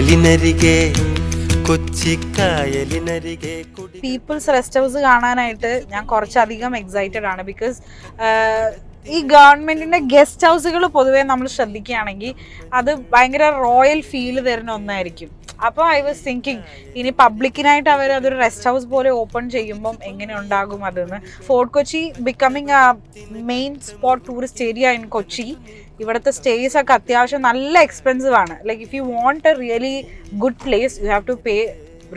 കായലിനരികെ people's rest house കാണാനായിട്ട് ഞാൻ കുറച്ചധികം എക്സൈറ്റഡ് ആണ് ബിക്കോസ് ഈ ഗവൺമെന്റിന്റെ ഗസ്റ്റ് ഹൗസുകൾ പൊതുവേ നമ്മൾ ശ്രദ്ധിക്കുകയാണെങ്കിൽ അത് ഭയങ്കര റോയൽ ഫീൽ തരുന്ന ഒന്നായിരിക്കും. അപ്പോൾ ഐ വാസ് തിങ്കിങ് ഇനി പബ്ലിക്കിനായിട്ട് അവർ അതൊരു റെസ്റ്റ് ഹൗസ് പോലെ ഓപ്പൺ ചെയ്യുമ്പം എങ്ങനെ ഉണ്ടാകും അതെന്ന്. Fort Kochi becoming main spot tourist area in Kochi ഇവിടുത്തെ സ്റ്റേസ് ഒക്കെ അത്യാവശ്യം നല്ല എക്സ്പെൻസീവ് ആണ്. Like if you want a really good place you have to pay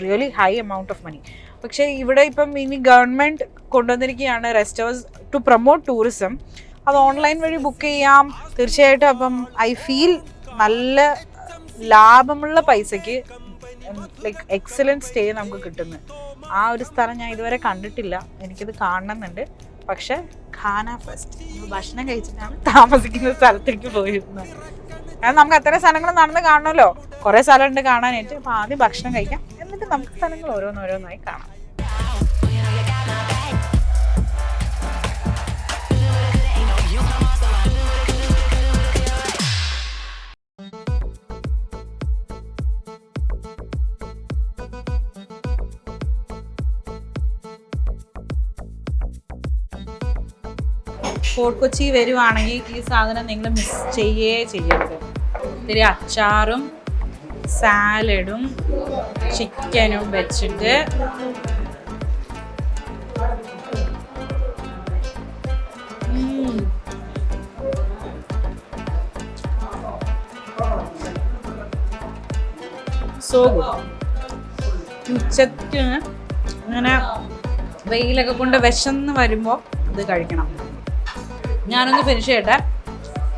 really high amount of money പക്ഷേ ഇവിടെ ഇപ്പം ഇനി government കൊണ്ടുവന്നിരിക്കുകയാണ് rest house to promote tourism അത് ഓൺലൈൻ വഴി ബുക്ക് ചെയ്യാം. തീർച്ചയായിട്ടും അപ്പം ഐ ഫീൽ നല്ല ലാഭമുള്ള പൈസയ്ക്ക് ലൈക്ക് എക്സലന്റ് സ്റ്റേ നമുക്ക് കിട്ടുന്നു. ആ ഒരു സ്ഥലം ഞാൻ ഇതുവരെ കണ്ടിട്ടില്ല. എനിക്കത് കാണണമെന്നുണ്ട്. പക്ഷെ ഖാന ഫസ്റ്റ് ഭക്ഷണം കഴിച്ചിട്ടാണ് താമസിക്കുന്ന സ്ഥലത്തേക്ക് പോയിരുന്നത്. കാരണം നമുക്ക് അത്രയും സ്ഥലങ്ങൾ നടന്ന് കാണണമല്ലോ. കുറേ സ്ഥലമുണ്ട് കാണാനായിട്ട്. അപ്പോൾ ആദ്യം ഭക്ഷണം കഴിക്കാം. എന്നിട്ട് നമുക്ക് സ്ഥലങ്ങൾ ഓരോന്നോരോന്നായി കാണാം. ഫോർട്ട് കൊച്ചി വരുവാണെങ്കിൽ ഈ സാധനം നിങ്ങൾ മിസ് ചെയ്യേ ചെയ്യരുത്. ഇത്തിരി അച്ചാറും സാലഡും ചിക്കനും വെച്ചിട്ട്. സോ ഉച്ചയ്ക്ക് അങ്ങനെ വെയിലൊക്കെ കൊണ്ട് വിശന്ന് വരുമ്പോൾ ഇത് കഴിക്കണം. ഞാനൊന്ന് ഫിനിഷ് ചെയ്യട്ടെ.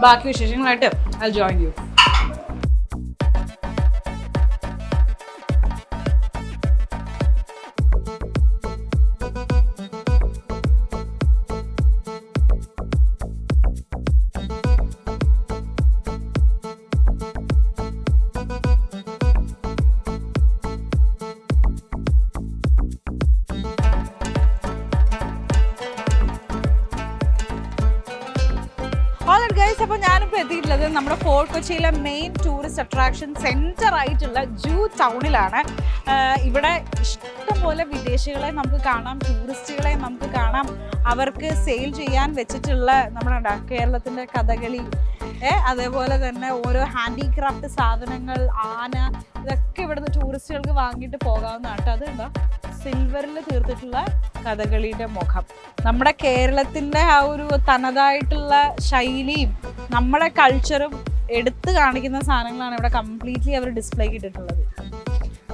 ബാക്കി വിശേഷങ്ങളായിട്ട് ഐ ജോയിൻ യു നമ്മുടെ ഫോർട്ട് കൊച്ചിയിലെ മെയിൻ ടൂറിസ്റ്റ് അട്രാക്ഷൻ സെന്റർ ആയിട്ടുള്ള ജൂ ടൗണിലാണ്. ഇവിടെ ഇഷ്ടംപോലെ വിദേശികളെ നമുക്ക് കാണാം ടൂറിസ്റ്റുകളെ നമുക്ക് കാണാം. അവർക്ക് സെയിൽ ചെയ്യാൻ വെച്ചിട്ടുള്ള നമ്മുടെ കേരളത്തിന്റെ കഥകളി അതേപോലെ തന്നെ ഓരോ ഹാൻഡിക്രാഫ്റ്റ് സാധനങ്ങൾ ആന ഇതൊക്കെ ഇവിടുന്ന് ടൂറിസ്റ്റുകൾക്ക് വാങ്ങിയിട്ട് പോകാവുന്നതാണ് കേട്ടോ. അതുണ്ടോ സിൽവറിൽ തീർത്തിട്ടുള്ള കഥകളിയുടെ മുഖം. നമ്മുടെ കേരളത്തിന്റെ ആ ഒരു തനതായിട്ടുള്ള ശൈലിയും നമ്മുടെ കൾച്ചറും എടുത്തു കാണിക്കുന്ന സാധനങ്ങളാണ് ഇവിടെ കംപ്ലീറ്റ്ലി അവർ ഡിസ്പ്ലേ ഇട്ടിട്ടുള്ളത്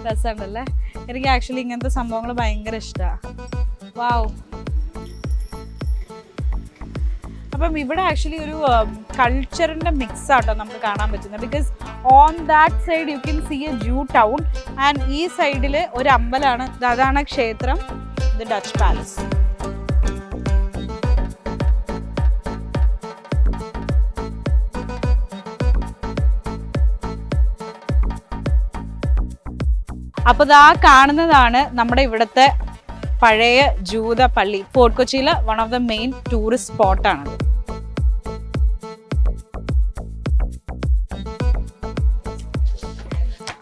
രസമുണ്ടല്ലേ? എനിക്ക് ആക്ച്വലി ഇങ്ങനത്തെ സംഭവങ്ങൾ ഭയങ്കര ഇഷ്ടമാണ് വാവ് അപ്പം ഇവിടെ ആക്ച്വലി ഒരു കൾച്ചറിന്റെ മിക്സ് ആട്ടോ നമുക്ക് കാണാൻ പറ്റുന്നത്. Because on that side you can see a Jew town and ഈ സൈഡിൽ ഒരു അമ്പലമാണ് അതാണ് ക്ഷേത്രം. ഇത് ഡച്ച് പാലസ് അപ്പോൾ ഇതാ കാണുന്നതാണ് നമ്മുടെ ഇവിടുത്തെ പഴയ ജൂത പള്ളി. ഫോർട്ട് കൊച്ചിയിലെ one of the main tourist സ്പോട്ടാണ്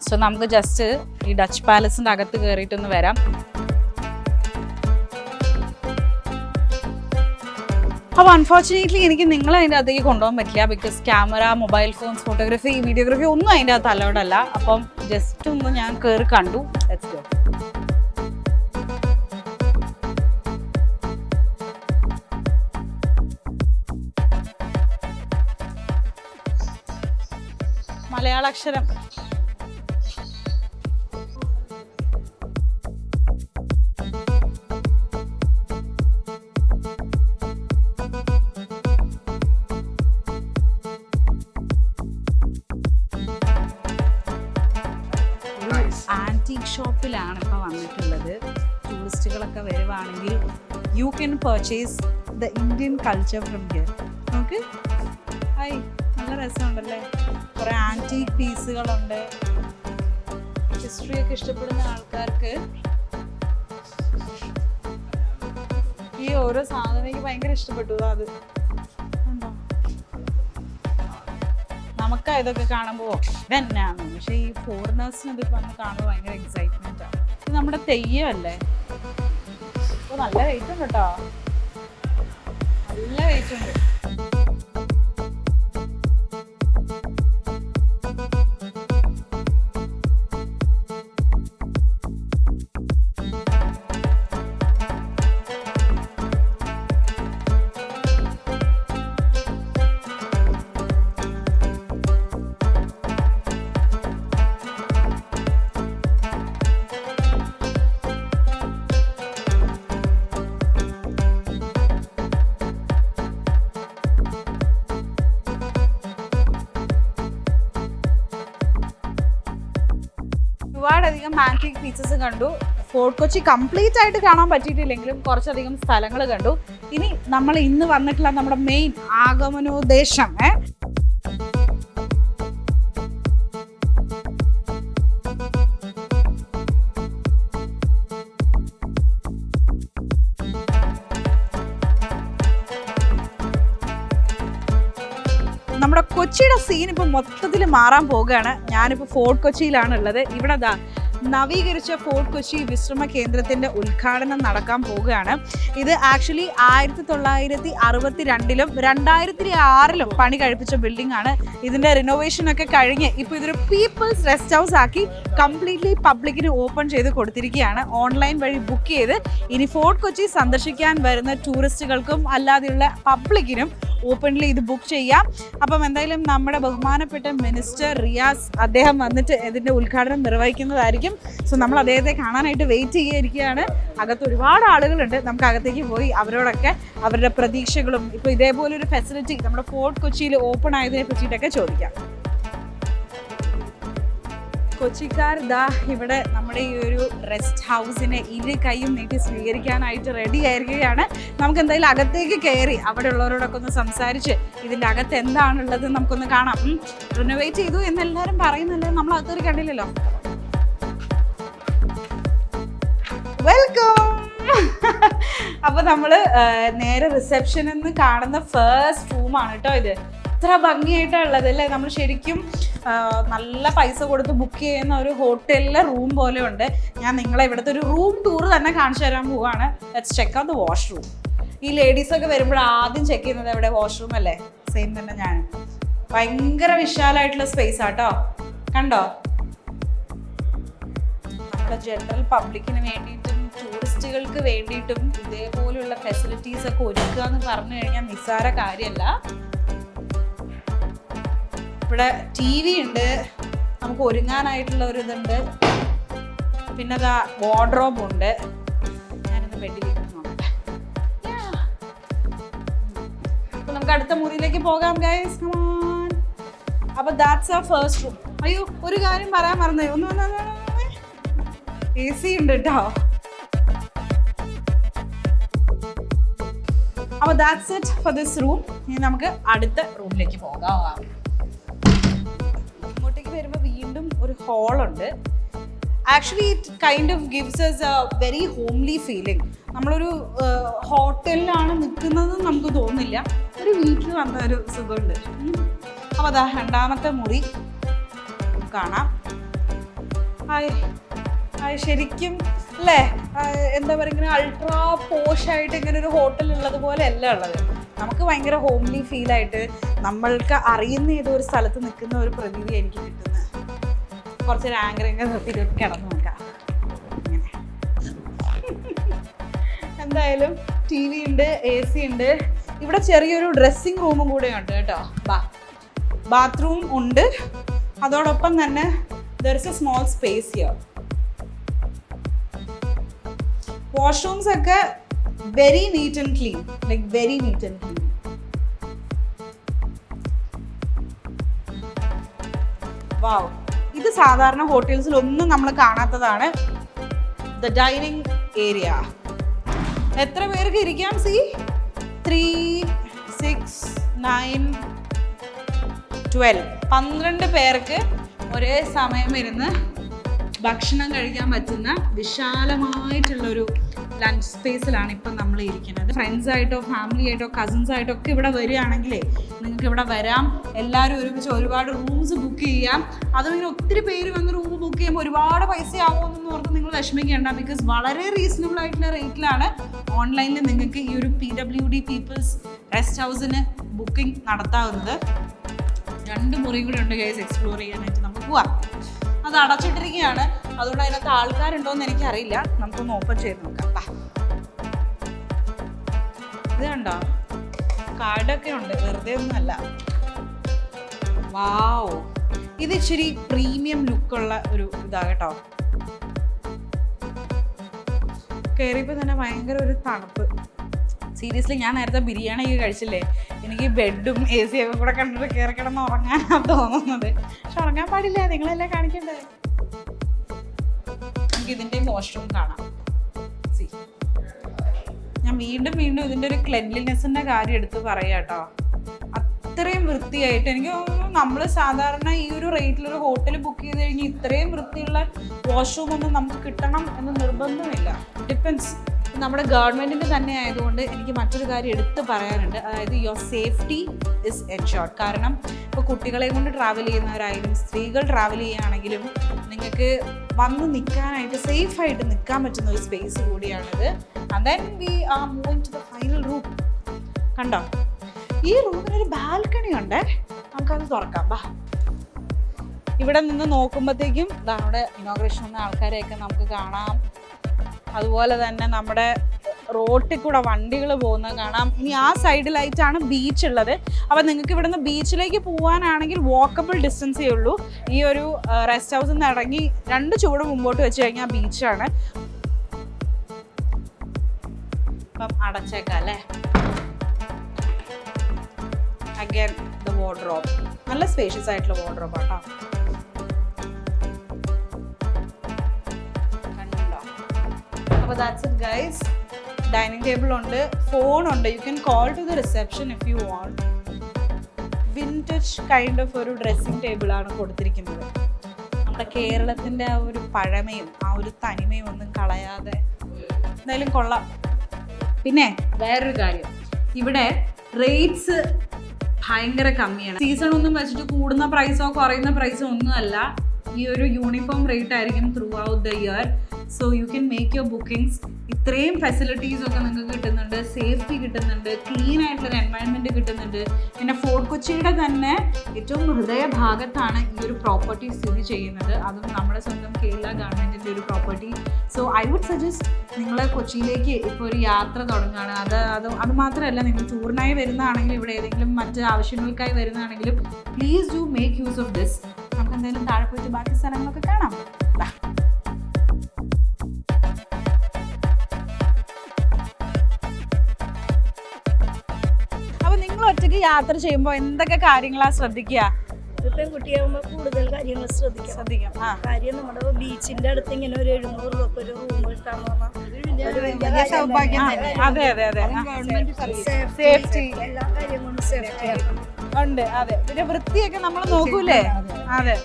സോ നമുക്ക് ജസ്റ്റ് ഈ ഡച്ച് പാലസിന്റെ അകത്ത് കയറിയിട്ടൊന്ന് വരാം. അപ്പോൾ അൺഫോർച്ചുനേറ്റ്ലി എനിക്ക് നിങ്ങളെ അതിന്റെ അകത്തേക്ക് കൊണ്ടുപോകാൻ പറ്റില്ല because camera mobile phones photography videography ഒന്നും അതിന്റെ അകത്ത് അലൗഡ് അല്ല. അപ്പം ജസ്റ്റ് ഒന്ന് ഞാൻ കയറി കണ്ടു. ലെറ്റ്സ് ഗോ മലയാള അക്ഷരം. വരുവാണെങ്കിൽ you can purchase the Indian culture from here നമുക്ക് ഹായ് നല്ല രസമുണ്ടല്ലേ? കുറേ ആന്റീക് പീസുകളുണ്ട്. ഹിസ്റ്ററിയൊക്കെ ഇഷ്ടപ്പെടുന്ന ആൾക്കാർക്ക് ഈ ഓരോ സാധനം എനിക്ക് ഭയങ്കര ഇഷ്ടപ്പെട്ടു. അത്. നമുക്കാ ഇതൊക്കെ കാണുമ്പോൾ ഇതന്നെയാണ് പക്ഷേ ഈ ഫോറിനേഴ്സിന് ഇത് വന്ന് കാണുമ്പോൾ ഭയങ്കര എക്സൈറ്റ്മെന്റ് ആണ് നമ്മുടെ തെയ്യമല്ലേ നല്ല വെയിറ്റ് ഉണ്ട് കേട്ടോ നല്ല വെയിറ്റ് ഉണ്ട്. ഒരുപാടധികം ബാങ്കിങ് പീസസ് കണ്ടു. ഫോർട്ട് കൊച്ചി കംപ്ലീറ്റ് ആയിട്ട് കാണാൻ പറ്റിയിട്ടില്ലെങ്കിലും കുറച്ചധികം സ്ഥലങ്ങൾ കണ്ടു. ഇനി നമ്മൾ ഇന്ന് വന്നിട്ടുള്ള നമ്മുടെ മെയിൻ ആഗമനോദ്ദേശം ഏ? നമ്മുടെ കൊച്ചിയുടെ സീൻ ഇപ്പൊ മൊത്തത്തിൽ മാറാൻ പോവുകയാണ്. ഞാനിപ്പോ ഫോർട്ട് കൊച്ചിയിലാണ് ഉള്ളത് ഇവിടെ നവീകരിച്ച ഫോർട്ട് കൊച്ചി വിശ്രമ കേന്ദ്രത്തിന്റെ ഉദ്ഘാടനം നടക്കാൻ പോവുകയാണ്. ഇത് ആക്ച്വലി ആയിരത്തി തൊള്ളായിരത്തി അറുപത്തി രണ്ടിലും രണ്ടായിരത്തി ആറിലും പണി കഴിപ്പിച്ച ബിൽഡിംഗ് ആണ്. ഇതിന്റെ റിനോവേഷൻ ഒക്കെ കഴിഞ്ഞ് ഇപ്പൊ ഇതൊരു പീപ്പിൾസ് റെസ്റ്റ് ഹൗസ് ആക്കി കംപ്ലീറ്റ്ലി പബ്ലിക്കിന് ഓപ്പൺ ചെയ്ത് കൊടുത്തിരിക്കുകയാണ്. ഓൺലൈൻ വഴി ബുക്ക് ചെയ്ത് ഇനി ഫോർട്ട് കൊച്ചി സന്ദർശിക്കാൻ വരുന്ന ടൂറിസ്റ്റുകൾക്കും അല്ലാതെയുള്ള പബ്ലിക്കിനും ഓപ്പൺലി ഇത് ബുക്ക് ചെയ്യാം. അപ്പം എന്തായാലും നമ്മുടെ ബഹുമാനപ്പെട്ട മിനിസ്റ്റർ റിയാസ് അദ്ദേഹം വന്നിട്ട് ഇതിന്റെ ഉദ്ഘാടനം നിർവഹിക്കുന്നതായിരിക്കും. സോ നമ്മൾ അദ്ദേഹത്തെ കാണാനായിട്ട് വെയിറ്റ് ചെയ്യാതിരിക്കുകയാണ് അകത്ത് ഒരുപാട് ആളുകളുണ്ട്. നമുക്ക് അകത്തേക്ക് പോയി അവരോടൊക്കെ അവരുടെ പ്രതീക്ഷകളും ഇപ്പോൾ ഇതേപോലെ ഒരു ഫെസിലിറ്റി നമ്മുടെ ഫോർട്ട് കൊച്ചിയിൽ ഓപ്പൺ ആയതിനെ പറ്റിയിട്ടൊക്കെ ചോദിക്കാം. കൊച്ചിക്കാർ ദാ ഇവിടെ നമ്മുടെ ഈ ഒരു റെസ്റ്റ് ഹൗസിനെ ഇരു കൈയും നീട്ടി സ്വീകരിക്കാനായിട്ട് റെഡി ആയിരിക്കുകയാണ്. നമുക്ക് എന്തായാലും അകത്തേക്ക് കയറി അവിടെ ഉള്ളവരോടൊക്കെ ഒന്ന് സംസാരിച്ച് ഇതിന്റെ അകത്ത് എന്താണുള്ളത് നമുക്കൊന്ന് കാണാം. റിനോവേറ്റ് ചെയ്തു എന്ന് എല്ലാവരും നമ്മൾ അകത്തേക്ക് കണ്ടില്ലല്ലോ. അപ്പൊ നമ്മൾ നേരെ റിസപ്ഷനിൽ നിന്ന് കാണുന്ന ഫസ്റ്റ് റൂമാണ് കേട്ടോ ഇത്. ഇത്ര ഭംഗിയായിട്ടാണ് ഉള്ളത് അല്ലേ? നമ്മൾ ശരിക്കും നല്ല പൈസ കൊടുത്ത് ബുക്ക് ചെയ്യുന്ന ഒരു ഹോട്ടലിലെ റൂം പോലെ ഉണ്ട്. ഞാൻ നിങ്ങളെ ഇവിടുത്തെ ഒരു റൂം ടൂർ തന്നെ കാണിച്ചു തരാൻ പോവാണ്. Let's check out the washroom ഈ ലേഡീസ് ഒക്കെ വരുമ്പോൾ ആദ്യം ചെക്ക് ചെയ്യുന്നത് എവിടെ? വാഷ്റൂം അല്ലേ? സെയിം തന്നെ ഞാൻ ഭയങ്കര വിശാലമായിട്ടുള്ള സ്പേസ് ആട്ടോ. കണ്ടോ? നമ്മുടെ ജനറൽ പബ്ലിക്കിന് വേണ്ടിയിട്ടും ടൂറിസ്റ്റുകൾക്ക് വേണ്ടിയിട്ടും ഇതേപോലെയുള്ള ഫെസിലിറ്റീസ് ഒക്കെ ഒരുക്കുക എന്ന് പറഞ്ഞു കഴിഞ്ഞാൽ നിസ്സാര കാര്യമല്ല ഇവിടെ ടി വി ഉണ്ട് നമുക്ക് ഒരുങ്ങാനായിട്ടുള്ള ഒരു ഇതുണ്ട് പിന്നെ അതാ വാർഡ്രോബ് ഉണ്ട് ഞാനൊന്ന് ബെഡിലേക്ക് നോക്കട്ടെ നമുക്ക് അടുത്ത മുറിയിലേക്ക് പോകാം ഗൈസ് അപ്പൊ ദാറ്റ്സ് ആ ഫസ്റ്റ് റൂം അയ്യോ ഒരു കാര്യം പറയാൻ മറന്നേ ഒന്ന് എ സി ഉണ്ട് കേട്ടോ അപ്പൊ that's it for this room ഇനി നമുക്ക് അടുത്ത റൂമിലേക്ക് പോകാം. ഇങ്ങോട്ടേക്ക് വരുമ്പോൾ വീണ്ടും ഒരു ഹോളുണ്ട് actually it kind of gives us a very homely feeling നമ്മളൊരു ഹോട്ടലിലാണ് നിൽക്കുന്നത് നമുക്ക് തോന്നില്ല ഒരു വീട്ടിൽ വന്ന ഒരു സുഖമുണ്ട്. അപ്പോൾ അതാ രണ്ടാമത്തെ മുറി കാണാം. ശരിക്കും അല്ലേ? എന്താ പറയുക ഇങ്ങനെ അൾട്രാ പോഷായിട്ട് ഇങ്ങനെ ഒരു ഹോട്ടൽ ഉള്ളത് പോലെ അല്ല ഉള്ളത്. നമുക്ക് ഭയങ്കര ഹോംലി ഫീൽ ആയിട്ട് നമ്മൾക്ക് അറിയുന്ന ഏതോ ഒരു സ്ഥലത്ത് നിൽക്കുന്ന ഒരു പ്രതീതി എനിക്ക് കിട്ടുന്നത്. കുറച്ച് ആങ്കറിങ് നിർത്തിയിട്ട് കിടന്നു നോക്കാം. എന്തായാലും ടി വി ഉണ്ട് എ സി ഉണ്ട്. ഇവിടെ ചെറിയൊരു ഡ്രസ്സിങ് റൂമും കൂടെ ഉണ്ട് കേട്ടോ. ബാ. ബാത്റൂം ഉണ്ട്. അതോടൊപ്പം തന്നെ there is a small space here washrooms ഒക്കെ very neat and clean like very neat and clean wow ഇത് സാധാരണ ഹോട്ടൽസിൽ ഒന്നും നമ്മൾ കാണാത്തതാണ് ദ ഡൈനിങ് ഏരിയ എത്ര പേർക്ക് ഇരിക്കാം C? Three six nine twelve പന്ത്രണ്ട് പേർക്ക് ഒരേ സമയം ഇരുന്ന് ഭക്ഷണം കഴിക്കാൻ പറ്റുന്ന വിശാലമായിട്ടുള്ളൊരു ലഞ്ച് സ്പേസിലാണ് ഇപ്പം നമ്മൾ ഇരിക്കുന്നത്. ഫ്രണ്ട്സ് ആയിട്ടോ ഫാമിലി ആയിട്ടോ കസിൻസ് ആയിട്ടോ ഒക്കെ ഇവിടെ വരികയാണെങ്കിലേ നിങ്ങൾക്ക് ഇവിടെ വരാം. എല്ലാവരും ഒരുമിച്ച് ഒരുപാട് റൂംസ് ബുക്ക് ചെയ്യാം. അതും ഒത്തിരി പേര് വന്ന് റൂം ബുക്ക് ചെയ്യുമ്പോൾ ഒരുപാട് പൈസ ആവുമെന്ന് ഓർത്ത് നിങ്ങൾ വിഷമിക്കേണ്ട. ബിക്കോസ് വളരെ റീസണബിൾ ആയിട്ടുള്ള റേറ്റിലാണ് ഓൺലൈനിൽ നിങ്ങൾക്ക് ഈ ഒരു P W D people's rest ഹൗസിന് booking നടത്താവുന്നത്. രണ്ട് മുറിയും കൂടെ ഉണ്ട് കേസ് എക്സ്പ്ലോർ ചെയ്യാനായിട്ട്. നമുക്ക് പോവാം. അത് അടച്ചിട്ടിരിക്കുകയാണ്. അതുകൊണ്ട് അതിനകത്ത് ആൾക്കാരുണ്ടോ എന്ന് എനിക്കറിയില്ല. നമുക്കൊന്ന് ഓപ്പൺ ചെയ്ത് നോക്കാം. ഇത് കണ്ടോ? കാർഡൊക്കെ ഉണ്ട്. വെറുതെ ഒന്നുമല്ല. വാവ്. ഇത് ഇച്ചിരി പ്രീമിയം ലുക്കുള്ള ഒരു ഇതാ കേട്ടോ. കയറിയപ്പോൾ തന്നെ ഭയങ്കര ഒരു തണുപ്പ്. സീരിയസ്ലി ഞാൻ നേരത്തെ ബിരിയാണി ഒക്കെ കഴിച്ചില്ലേ? എനിക്ക് ബെഡും എ സി ഒക്കെ കൂടെ കണ്ടിട്ട് കയറി കിടന്ന് ഉറങ്ങാനാണ് തോന്നുന്നത്. പക്ഷെ ഉറങ്ങാൻ പാടില്ല നിങ്ങളെല്ലാം കാണിക്കണ്ടേ? നമുക്ക് ഇതിന്റെ വാഷ്റൂം കാണാം. ഞാൻ വീണ്ടും വീണ്ടും ഇതിന്റെ ഒരു ക്ലെൻലിനെസ്സിന്റെ കാര്യം എടുത്ത് പറയാം കേട്ടോ. അത്രയും വൃത്തിയായിട്ട് എനിക്ക് നമ്മൾ സാധാരണ ഈ ഒരു റേറ്റിൽ ഒരു ഹോട്ടൽ ബുക്ക് ചെയ്ത് കഴിഞ്ഞാൽ ഇത്രയും വൃത്തിയുള്ള വാഷ്റൂം ഒന്നും നമുക്ക് കിട്ടണം എന്ന് നിർബന്ധമില്ല. ഡിപ്പെൻസ് നമ്മുടെ ഗവൺമെന്റിന്റെ തന്നെ ആയതുകൊണ്ട് എനിക്ക് മറ്റൊരു കാര്യം എടുത്ത് പറയാനുണ്ട്. അതായത് യുവർ സേഫ്റ്റി ഇസ് എൻഷോർഡ് കാരണം ഇപ്പോൾ കുട്ടികളെ കൊണ്ട് ട്രാവൽ ചെയ്യുന്നവരായാലും സ്ത്രീകൾ ട്രാവൽ ചെയ്യുകയാണെങ്കിലും നിങ്ങൾക്ക് വന്ന് നിൽക്കാനായിട്ട് സേഫായിട്ട് നിൽക്കാൻ പറ്റുന്ന ഒരു സ്പേസ് കൂടിയാണിത്. And then we are moving to the final room കണ്ടോ? ഈ റൂമിനൊരു ബാൽക്കണി ഉണ്ട്. നമുക്കത് തുറക്കാം. വാ. ഇവിടെ നിന്ന് നോക്കുമ്പോഴത്തേക്കും നമ്മുടെ ഇനോഗ്രേഷൻ വന്ന ആൾക്കാരെയൊക്കെ നമുക്ക് കാണാം. അതുപോലെ തന്നെ നമ്മുടെ റോട്ടിൽ കൂടെ വണ്ടികൾ പോകുന്നത് കാണാം. ഇനി ആ സൈഡിലായിട്ടാണ് ബീച്ച് ഉള്ളത്. അപ്പോൾ നിങ്ങൾക്ക് ഇവിടുന്ന് ബീച്ചിലേക്ക് പോകാനാണെങ്കിൽ വാക്കബിൾ ഡിസ്റ്റൻസേ ഉള്ളൂ. ഈ ഒരു റെസ്റ്റ് ഹൗസിൽ നിന്ന് ഇറങ്ങി രണ്ട് ചുവട് മുമ്പോട്ട് വെച്ച് കഴിഞ്ഞാൽ ബീച്ചാണ് അപ്പം അടച്ചേക്കാം അല്ലേ? അഗൈൻ ദ വാർഡ്രോബ് നല്ല സ്പേഷ്യസ് ആയിട്ടുള്ള വാർഡ്രോബ് ആട്ടോ അപ്പോൾ that's it guys dining table ഉണ്ട് ഫോൺ ഉണ്ട്. You can call to the reception if you want vintage kind of ഒരു ഡ്രസ്സിംഗ് ടേബിളാണ് കൊടുത്തിരിക്കുന്നത്. നമ്മുടെ കേരളത്തിന്റെ ആ ഒരു പഴമയും ആ ഒരു തനിമയും ഒന്നും കളയാതെ എന്തായാലും കൊള്ളാം. പിന്നെ വേറൊരു കാര്യം. ഇവിടെ റേറ്റ്സ് ഭയങ്കര കമ്മിയാണ്. സീസൺ ഒന്നും വെച്ചിട്ട് കൂടുന്ന പ്രൈസോ കുറയുന്ന പ്രൈസോ ഒന്നുമല്ല ഈ ഒരു യൂണിഫോം റേറ്റ് ആയിരിക്കും throughout the year so you can make your bookings ഇത്രയും ഫെസിലിറ്റീസ് ഒക്കെ നിങ്ങൾക്ക് കിട്ടുന്നുണ്ട്. സേഫ്റ്റി കിട്ടുന്നുണ്ട്. ക്ലീൻ ആയിട്ടുള്ള എൻവയൺമെന്റ് കിട്ടുന്നുണ്ട്. പിന്നെ ഫോർട്ട് കൊച്ചിയുടെ തന്നെ ഏറ്റവും ഹൃദയഭാഗത്താണ് ഈ ഒരു പ്രോപ്പർട്ടി സ്ഥിതി ചെയ്യുന്നത്. അതും നമ്മുടെ സ്വന്തം കേരള ഗവൺമെന്റിന്റെ ഒരു property so I would suggest നിങ്ങൾ കൊച്ചിയിലേക്ക് ഇപ്പോൾ ഒരു യാത്ര തുടങ്ങുകയാണ്. അത് അത് അത് മാത്രമല്ല നിങ്ങൾ ടൂറിനായി വരുന്നതാണെങ്കിലും ഇവിടെ ഏതെങ്കിലും മറ്റ് ആവശ്യങ്ങൾക്കായി വരുന്നതാണെങ്കിലും please do make use of this നമുക്ക് എന്തായാലും താഴെ പോയിട്ട് ബാക്കി സ്ഥലങ്ങളൊക്കെ കാണാം. ഒറ്റയ്ക്ക് യാത്ര ചെയ്യുമ്പോൾ എന്തൊക്കെ കാര്യങ്ങളാ ശ്രദ്ധിക്കുക? പെൺകുട്ടിയാകുമ്പോൾ കൂടുതൽ കാര്യങ്ങൾ ശ്രദ്ധിക്കാം ശ്രദ്ധിക്കാം ആ. കാര്യം നമ്മുടെ ബീച്ചിന്റെ അടുത്ത് ഇങ്ങനെ ഒരു എഴുന്നൂറ് രൂപ ഒരു റൂം കിട്ടാന്ന് പറഞ്ഞാൽ അതെ അതെ അതെ സേഫ്റ്റി എല്ലാ കാര്യം കൊണ്ടും സേഫ്റ്റി ഉണ്ട് അതെ. പിന്നെ വൃത്തിയൊക്കെ നമ്മൾ നോക്കൂലേ? അതെ.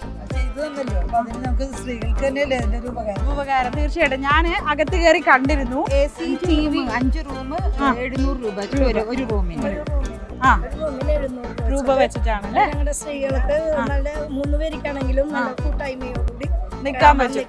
ഉപകാരം? തീർച്ചയായിട്ടും. ഞാൻ അകത്ത് കയറി കണ്ടിരുന്നു. എ സി ടി വി അഞ്ച് റൂം എഴുന്നൂറ് രൂപ ഒരു റൂമിന് ആ. രൂപ രൂപ വെച്ചിട്ടാണ് അല്ലേ? ഞങ്ങളുടെ സ്ത്രീകൾക്ക് നല്ല മൂന്ന് പേർക്കാണെങ്കിലും നല്ല കൂട്ടായ്മയോടുകൂടി നിൽക്കാൻ പറ്റും.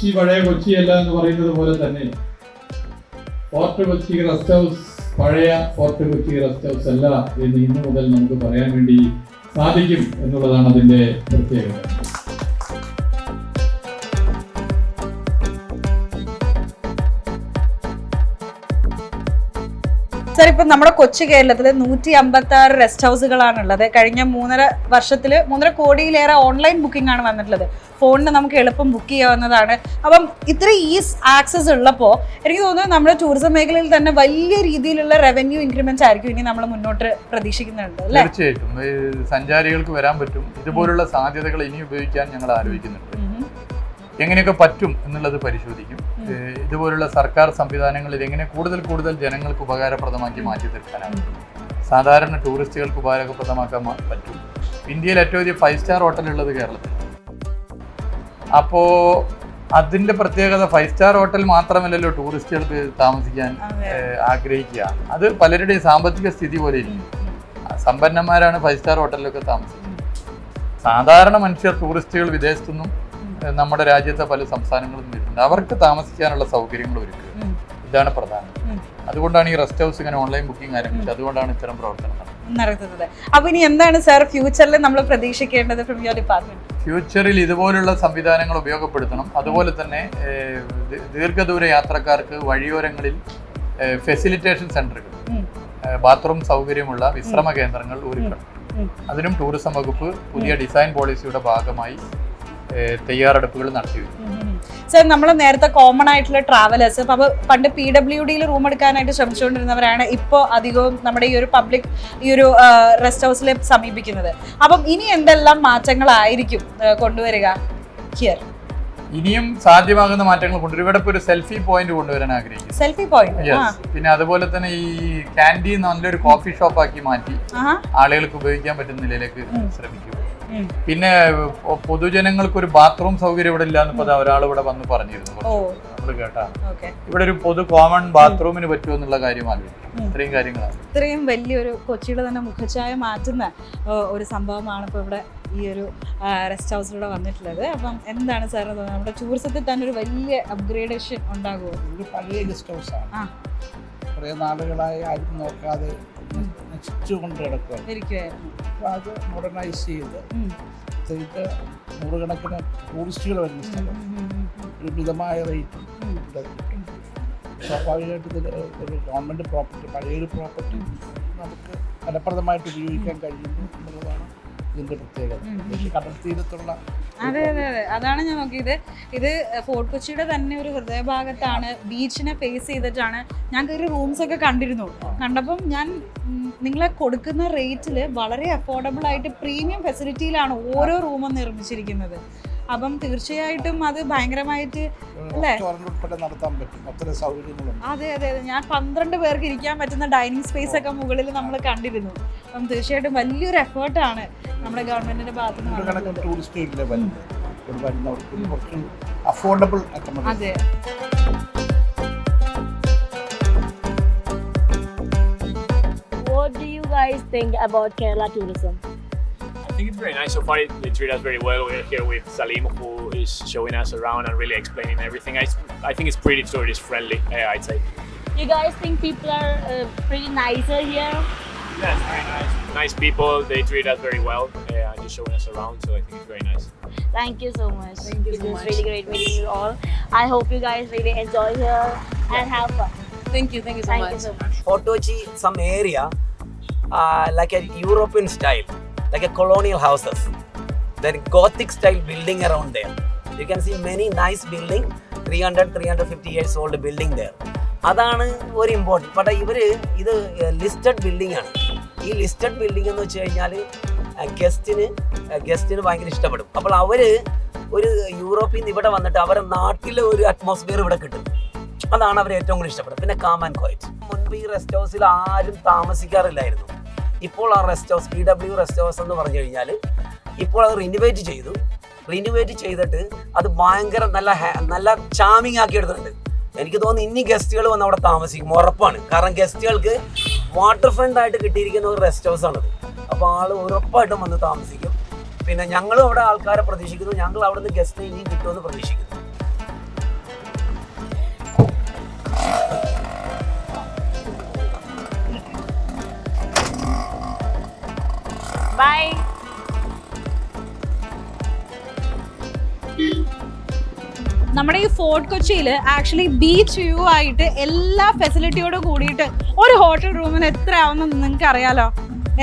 കൊച്ചി പഴയ കൊച്ചിയല്ല എന്ന് പറയുന്നത് പോലെ തന്നെ. ഫോർട്ട് കൊച്ചി റെസ്റ്റ് ഹൗസ് പഴയ ഫോർട്ട് കൊച്ചി റെസ്റ്റ് ഹൗസ് അല്ല എന്ന് ഇന്നു മുതൽ നമുക്ക് പറയാൻ വേണ്ടി സാധിക്കും എന്നുള്ളതാണ് അതിന്റെ പ്രത്യേകത. സാർ ഇപ്പം നമ്മുടെ കൊച്ചു കേരളത്തിൽ നൂറ്റി അമ്പത്തി ആറ് റെസ്റ്റ് ഹൗസുകളാണ് ഉള്ളത് കഴിഞ്ഞ മൂന്നര വർഷത്തിൽ മൂന്നര കോടിയിലേറെ ഓൺലൈൻ ബുക്കിംഗ് ആണ് വന്നിട്ടുള്ളത്. ഫോണിന് നമുക്ക് എളുപ്പം ബുക്ക് ചെയ്യാവുന്നതാണ്. അപ്പം ഇത്ര ഈസ് ആക്സസ് ഉള്ളപ്പോൾ എനിക്ക് തോന്നുന്നു നമ്മുടെ ടൂറിസം മേഖലയിൽ തന്നെ വലിയ രീതിയിലുള്ള റവന്യൂ ഇൻക്രിമെന്റ്സ് ആയിരിക്കും ഇനി നമ്മൾ മുന്നോട്ട് പ്രതീക്ഷിക്കുന്നുണ്ട് അല്ലേ? തീർച്ചയായിട്ടും. സഞ്ചാരികൾക്ക് വരാൻ പറ്റും. ഇതുപോലുള്ള സാധ്യതകൾ ഇനി ഉപയോഗിക്കാൻ ഞങ്ങൾ ആലോചിക്കുന്നുണ്ട്. എങ്ങനെയൊക്കെ പറ്റും എന്നുള്ളത് പരിശോധിക്കും. ഇതുപോലുള്ള സർക്കാർ സംവിധാനങ്ങൾ ഇതെങ്ങനെ കൂടുതൽ കൂടുതൽ ജനങ്ങൾക്ക് ഉപകാരപ്രദമാക്കി മാറ്റി തീർക്കാനാകും സാധാരണ ടൂറിസ്റ്റുകൾക്ക് ഉപകാരപ്രദമാക്കാൻ പറ്റും. ഇന്ത്യയിൽ ഏറ്റവും വലിയ ഫൈവ് സ്റ്റാർ ഹോട്ടലുള്ളത് കേരളത്തിൽ. അപ്പോൾ അതിന്റെ പ്രത്യേകത ഫൈവ് സ്റ്റാർ ഹോട്ടൽ മാത്രമല്ലല്ലോ ടൂറിസ്റ്റുകൾക്ക് താമസിക്കാൻ. ആഗ്രഹിക്കുക. അത് പലരുടെയും സാമ്പത്തിക സ്ഥിതി പോലെ ഇരിക്കും. സമ്പന്നന്മാരാണ് ഫൈവ് സ്റ്റാർ ഹോട്ടലിലൊക്കെ താമസിക്കുന്നത്. സാധാരണ മനുഷ്യർ ടൂറിസ്റ്റുകൾ വിദേശത്തുനിന്നും നമ്മുടെ രാജ്യത്തെ പല സംസ്ഥാനങ്ങളിൽ നിന്നും അവർക്ക് താമസിക്കാനുള്ള സൗകര്യങ്ങൾ ഒരുക്കുക. ഇതാണ് പ്രധാനം. അതുകൊണ്ടാണ് ഈ റെസ്റ്റ് ഹൗസ് ഇങ്ങനെ ഓൺലൈൻ ബുക്കിംഗ് ആരംഭിച്ചത്. അതുകൊണ്ടാണ് ഇത്തരം പ്രവർത്തനം നടത്തുന്നത് അപ്പൊ ഇനി എന്താണ് സാർ ഫ്യൂച്ചറിൽ നമ്മൾ പ്രതീക്ഷിക്കേണ്ടത് ഫ്രം യുവർ ഡിപ്പാർട്ട്മെന്റ് ഫ്യൂച്ചറിൽ ഇതുപോലുള്ള സംവിധാനങ്ങൾ ഉപയോഗപ്പെടുത്തണം. അതുപോലെ തന്നെ ദീർഘദൂര യാത്രക്കാർക്ക് വഴിയോരങ്ങളിൽ ഫെസിലിറ്റേഷൻ സെന്ററുകൾ ബാത്റൂം സൗകര്യമുള്ള വിശ്രമ കേന്ദ്രങ്ങൾ ഒരുക്കണം. അതിനും ടൂറിസം വകുപ്പ് പുതിയ ഡിസൈൻ പോളിസിയുടെ ഭാഗമായി തയ്യാറെടുപ്പുകൾ നടത്തി സാർ നമ്മൾ നേരത്തെ കോമൺ ആയിട്ടുള്ള ട്രാവലേഴ്സ് അപ്പോൾ പണ്ട് പി ഡബ്ല്യു ഡിയിൽ റൂം എടുക്കാനായിട്ട് ശ്രമിച്ചുകൊണ്ടിരുന്നവരാണ് ഇപ്പോൾ അധികവും നമ്മുടെ ഈ ഒരു പബ്ലിക് ഈ ഒരു റെസ്റ്റ് ഹൗസിലെ സമീപിക്കുന്നത്. അപ്പം ഇനി എന്തെല്ലാം മാറ്റങ്ങളായിരിക്കും കൊണ്ടുവരിക ഹിയർ ഇനിയും സാധ്യമാകുന്ന മാറ്റങ്ങൾ കൊണ്ടുവരും. ഇവിടെ ഒരു സെൽഫി പോയിന്റ് കൊണ്ടുവരാൻ ആഗ്രഹിക്കുന്നു. സെൽഫി പോയിന്റ് പിന്നെ അതുപോലെ തന്നെ ഈ ക്യാന്റീൻ നല്ലൊരു കോഫി ഷോപ്പ് ആക്കി മാറ്റി ആളുകൾക്ക് ഉപയോഗിക്കാൻ പറ്റുന്ന നിലയിലേക്ക് ശ്രമിക്കും. പിന്നെ പൊതുജനങ്ങൾക്ക് ഒരു ബാത്റൂം സൗകര്യം ഇവിടെ ഇല്ല എന്ന് ഒരാൾ ഇവിടെ വന്ന് പറഞ്ഞിരുന്നു നമ്മൾ കേട്ടാ. ഇവിടെ ഒരു പൊതു കോമൺ ബാത്റൂമിന് പറ്റുമോ എന്നുള്ള കാര്യം ആലോചിക്കും. ഇത്രയും കാര്യങ്ങളാണ്. ഇത്രയും വലിയൊരു കൊച്ചിയുടെ തന്നെ മുഖച്ഛായ മാറ്റുന്ന ഒരു സംഭവമാണ് ഇപ്പോൾ ഇവിടെ ഈ ഒരു റെസ്റ്റ് ഹൗസിലൂടെ വന്നിട്ടുള്ളത്. അപ്പം എന്താണ് സാർ തോന്നുന്നത്? നമ്മുടെ ടൂറിസത്തിൽ തന്നെ ഒരു വലിയ അപ്ഗ്രേഡേഷൻ ഉണ്ടാകുമോ? ഇത് പഴയ ഗസ്റ്റ് ഹൗസാണ് ആ. കുറേ നാളുകളായി ആരും നോക്കാതെ നശിച്ചുകൊണ്ട് കിടക്കുകയാണ് ഇരിക്കുമായിരുന്നു അപ്പോൾ അത് മോഡേണൈസ് ചെയ്ത് ഉം. നൂറുകണക്കിന് ടൂറിസ്റ്റുകൾ വരുന്ന സ്ഥലം. ഒരു മിതമായ റേറ്റും സ്വാഭാവികമായിട്ട് ഇതിൽ ഒരു ഗവൺമെന്റ് പ്രോപ്പർട്ടി പഴയൊരു പ്രോപ്പർട്ടി നമുക്ക് ഫലപ്രദമായിട്ട് ഉപയോഗിക്കാൻ കഴിയുന്നു എന്നുള്ളതാണ് ഇതിന്റെ പ്രത്യേകത. കടൽത്തീരത്തുള്ള അതെ അതെ അതെ. അതാണ് ഞാൻ നോക്കിയത്. ഇത് ഫോർട്ട് കൊച്ചിയുടെ തന്നെ ഒരു ഹൃദയഭാഗത്താണ് ബീച്ചിനെ ഫേസ് ചെയ്തിട്ടാണ്. ഞാൻ കയറി റൂംസ് ഒക്കെ കണ്ടിരുന്നു. കണ്ടപ്പം ഞാൻ ഉം, നിങ്ങളെ കൊടുക്കുന്ന റേറ്റിൽ വളരെ അഫോർഡബിൾ ആയിട്ട് പ്രീമിയം ഫെസിലിറ്റിയിലാണ് ഓരോ റൂമും നിർമ്മിച്ചിരിക്കുന്നത്. അപ്പം തീർച്ചയായിട്ടും അത് ഭയങ്കരമായിട്ട് നടത്താൻ പറ്റും. സൗകര്യങ്ങളുണ്ട് അതെ അതെ അതെ. ഞാൻ പന്ത്രണ്ട് പേർക്ക് ഇരിക്കാൻ പറ്റുന്ന ഡൈനിങ് സ്പേസ് ഒക്കെ മുകളിൽ നമ്മൾ കണ്ടിരുന്നു. അപ്പം തീർച്ചയായിട്ടും വലിയൊരു എഫേർട്ടാണ് നമ്മുടെ ഗവൺമെന്റിന്റെ ഭാഗത്ത് നിന്ന് ടൂറിസ്റ്റ് അഫോർഡബിൾ അതെ. Guys think about Kerala tourism? I think it's very nice so far. They treat us very well. We're here with Salim, who is showing us around and really explaining everything. I, I think it's pretty tourist friendly. Yeah, I'd say. You guys think people are uh, pretty nicer here? Yeah, very nice. Nice people. They treat us very well. Yeah, just showing us around. So I think it's very nice. Thank you so much. Thank you it so was much. really great meeting you all. I hope you guys really enjoy here and have fun. Thank you, thank you so Thank much. you so much. Fort some area uh, like a European style, like a colonial houses. Then Gothic style building around there. You can see many nice building, 300, 350 years old building there. അതാണ് ഒരു important പക്ഷേ ഇവർ ഇത് listed building ആണ്. ഈ listed building എന്ന് വെച്ച് കഴിഞ്ഞാൽ ഗസ്റ്റിന് ഗസ്റ്റിന് ഭയങ്കര ഇഷ്ടപ്പെടും. അപ്പോൾ അവർ ഒരു യൂറോപ്പിൽ നിന്ന് ഇവിടെ വന്നിട്ട് അവരുടെ നാട്ടിലെ ഒരു അറ്റ്മോസ്ഫിയർ ഇവിടെ കിട്ടും. അതാണ് അവർ ഏറ്റവും കൂടുതൽ ഇഷ്ടപ്പെടുന്നത്. പിന്നെ കാം ആൻഡ് ക്വയറ്റ് മുൻപ് ഈ റെസ്റ്റ് ഹൗസിൽ ആരും താമസിക്കാറില്ലായിരുന്നു. ഇപ്പോൾ ആ rest house P W rest house എന്ന് പറഞ്ഞു കഴിഞ്ഞാൽ ഇപ്പോൾ അത് റിനുവേറ്റ് ചെയ്തു. റിനുവേറ്റ് ചെയ്തിട്ട് അത് ഭയങ്കര നല്ല നല്ല ചാമിങ് ആക്കി എടുത്തിട്ടുണ്ട്. എനിക്ക് തോന്നുന്നു ഇനി ഗസ്റ്റുകൾ വന്ന് അവിടെ താമസിക്കും. ഉറപ്പാണ്. കാരണം ഗസ്റ്റുകൾക്ക് വാട്ടർ ഫ്രണ്ട് ആയിട്ട് കിട്ടിയിരിക്കുന്ന ഒരു റെസ്റ്റ് ഹൗസ് ആണത്. അപ്പോൾ ആൾ ഉറപ്പായിട്ടും വന്ന് താമസിക്കും. പിന്നെ ഞങ്ങളും അവിടെ ആൾക്കാരെ പ്രതീക്ഷിക്കുന്നു. ഞങ്ങൾ അവിടെ നിന്ന് ഗസ്റ്റ് ഇനിയും കിട്ടുമെന്ന് പ്രതീക്ഷിക്കുന്നു. Bye. നമ്മുടെ ഈ ഫോർട്ട് കൊച്ചിയിൽ ആക്ച്വലി ബീച്ച് വ്യൂ ആയിട്ട് എല്ലാ ഫെസിലിറ്റിയോടും കൂടിയിട്ട് ഒരു ഹോട്ടൽ റൂമിന് എത്ര ആവുമെന്ന് നിങ്ങൾക്ക് അറിയാലോ?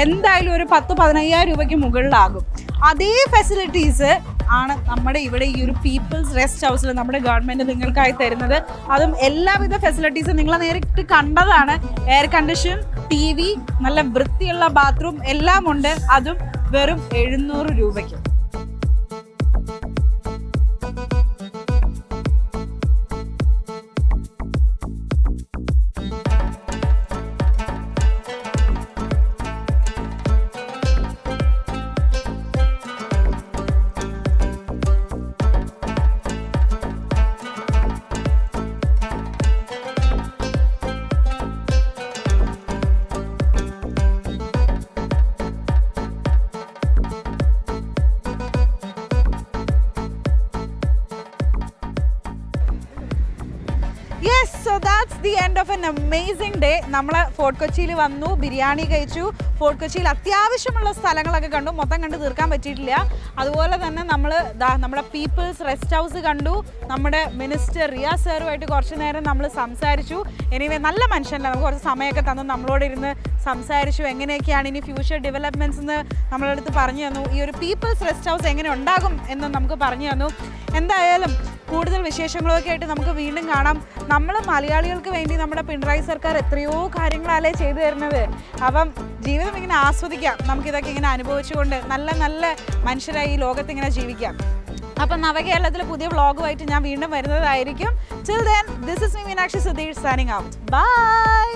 എന്തായാലും ഒരു പത്ത് പതിനയ്യായിരം രൂപയ്ക്ക് മുകളിലാകും. അതേ ഫെസിലിറ്റീസ് ആണ് നമ്മുടെ ഇവിടെ ഈ ഒരു പീപ്പിൾസ് റെസ്റ്റ് ഹൗസിൽ നമ്മുടെ ഗവൺമെന്റ് നിങ്ങൾക്കായി തരുന്നത്. അതും എല്ലാവിധ ഫെസിലിറ്റീസും നിങ്ങളെ നേരിട്ട് കണ്ടതാണ്. എയർ കണ്ടീഷൻ ടി വി നല്ല വൃത്തിയുള്ള ബാത്റൂം എല്ലാം ഉണ്ട്. അതും വെറും എഴുന്നൂറ് രൂപയ്ക്ക്. അമേസിംഗ് ഡേ നമ്മൾ ഫോർട്ട് കൊച്ചിയിൽ വന്നു ബിരിയാണി കഴിച്ചു. ഫോർട്ട് കൊച്ചിയിൽ അത്യാവശ്യമുള്ള സ്ഥലങ്ങളൊക്കെ കണ്ടു. മൊത്തം കണ്ട് തീർക്കാൻ പറ്റിയിട്ടില്ല. അതുപോലെ തന്നെ നമ്മൾ നമ്മുടെ പീപ്പിൾസ് റെസ്റ്റ് ഹൗസ് കണ്ടു. നമ്മുടെ മിനിസ്റ്റർ റിയാ സാറുമായിട്ട് കുറച്ച് നേരം നമ്മൾ സംസാരിച്ചു. എനിവേ നല്ല മനുഷ്യനല്ല? നമുക്ക് കുറച്ച് സമയമൊക്കെ തന്നു. നമ്മളോട് ഇരുന്ന് സംസാരിച്ചു. എങ്ങനെയൊക്കെയാണ് ഇനി ഫ്യൂച്ചർ ഡെവലപ്മെന്റ്സ് എന്ന് നമ്മളെ അടുത്ത് പറഞ്ഞു തന്നു. ഈ ഒരു പീപ്പിൾസ് റെസ്റ്റ് ഹൗസ് എങ്ങനെ ഉണ്ടാകും എന്ന് നമുക്ക് പറഞ്ഞു തന്നു. എന്തായാലും കൂടുതൽ വിശേഷങ്ങളൊക്കെ ആയിട്ട് നമുക്ക് വീണ്ടും കാണാം. നമ്മൾ മലയാളികൾക്ക് വേണ്ടി നമ്മുടെ പിണറായി സർക്കാർ എത്രയോ കാര്യങ്ങളല്ലേ ചെയ്തു തരുന്നത്. അപ്പം ജീവിതം ഇങ്ങനെ ആസ്വദിക്കാം. നമുക്കിതൊക്കെ ഇങ്ങനെ അനുഭവിച്ചുകൊണ്ട് നല്ല നല്ല മനുഷ്യരായി ഈ ലോകത്ത് ഇങ്ങനെ ജീവിക്കാം. അപ്പം നവകേരളത്തിലെ പുതിയ വ്ളോഗുമായിട്ട് ഞാൻ വീണ്ടും വരുന്നതായിരിക്കും. Chill then this is me Meenakshi Sudheesh signing out bye